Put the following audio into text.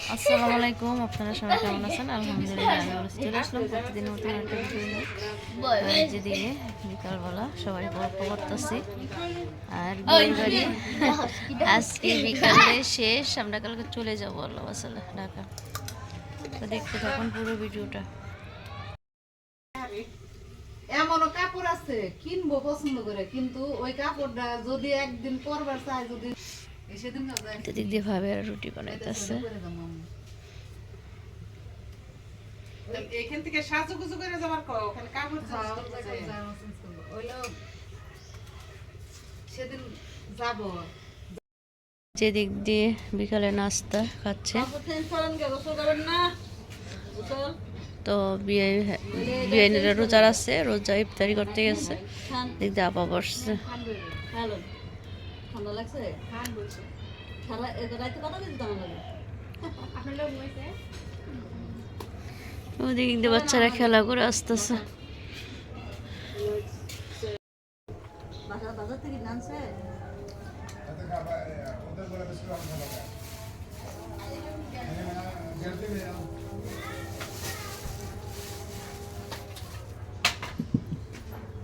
আসসালামু আলাইকুম আপনারা কেমন আছেন? আমি। চলে বিকালবেলা সবাই গল্প আর আজকে বিকালে শেষ, আমরা কালকে চলে যাব আল্লাহ ঢাকা। তো দেখতে থাকুন পুরো ভিডিওটা এমনও কাপড় আছে কিনবো পছন্দ করে কিন্তু ওই কাপড়টা যদি একদিন পরবার চাই যদি সেদিন না ভাবে রুটি বানাইতেছে। এখান থেকে সাজুগুজু করে যাবার ওখানে কাপড় সেদিন যাব। যেদিক দিয়ে বিকালে নাস্তা খাচ্ছে। তো বিয়ে বিয়েরা রোজার আছে, রোজা ইফতারি করতে গেছে। দিয়ে আপা বসছে। ওদিক বাচ্চারা খেলা করে আসতেছে। নানছে